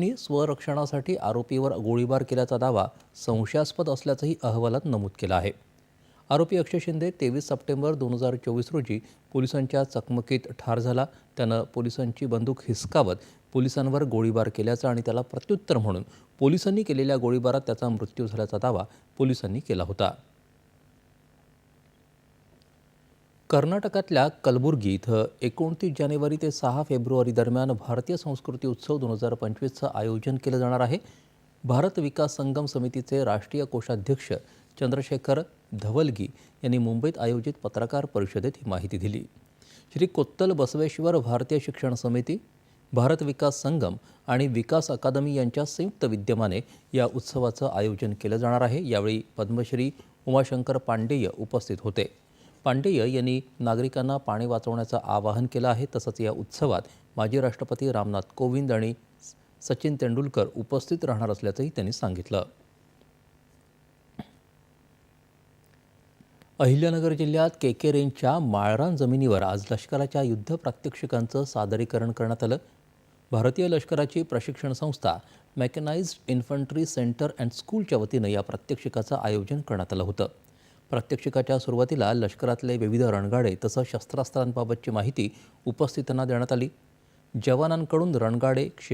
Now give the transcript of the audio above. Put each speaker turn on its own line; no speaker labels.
यांनी स्वरक्षणासाठी आरोपीवर गोळीबार केल्याचा दावा संशयास्पद असल्याचंही अहवालात नमूद केलं आहे. आरोपी अक्षय शिंदे तेवीस सप्टेंबर दोन हजार चोवीस रोजी पोलिसांच्या चकमकीत ठार झाला. त्यानं पोलिसांची बंदूक हिसकावत पोलिसांवर गोळीबार केल्याचा आणि त्याला प्रत्युत्तर म्हणून पोलिसांनी केलेल्या गोळीबारात त्याचा मृत्यू झाल्याचा दावा पोलिसांनी केला होता. कर्नाटकातल्या कलबुर्गी इथं एकोणतीस जानेवारी ते सहा फेब्रुवारी दरम्यान भारतीय संस्कृती उत्सव दोन हजार पंचवीसचं आयोजन केलं जाणार आहे. भारत विकास संगम समितीचे राष्ट्रीय कोषाध्यक्ष चंद्रशेखर धवलगी यांनी मुंबईत आयोजित पत्रकार परिषदेत ही माहिती दिली. श्री कोत्तल बसवेश्वर भारतीय शिक्षण समिती भारत विकास संगम आणि विकास अकादमी यांच्या संयुक्त विद्यमाने या उत्सवाचं आयोजन केलं जाणार आहे. यावेळी पद्मश्री उमाशंकर पांडेय उपस्थित होते. पांडेय यांनी नागरिकांना पाणी वाचवण्याचं आवाहन केलं आहे. तसंच या उत्सवात माजी राष्ट्रपती रामनाथ कोविंद आणि सचिन तेंडुलकर उपस्थित राहणार असल्याचंही त्यांनी सांगितलं. अहिल्यानगर जिल्ह्यात केके रेंजच्या माळरान जमिनीवर आज लष्कराच्या युद्ध प्रात्यक्षिकांचं सादरीकरण करण्यात आलं. भारतीय लष्कराची प्रशिक्षण संस्था मेकॅनाइज्ड इन्फंट्री सेंटर अँड स्कूलच्या वतीनं या प्रात्यक्षिकाचं आयोजन करण्यात आलं होतं. प्रात्यक्षिकाच्या सुरुवातीला लष्करातले विविध रणगाडे तसंच शस्त्रास्त्रांबाबतची माहिती उपस्थितांना देण्यात आली. जवानांकडून रणगाडे क्षेप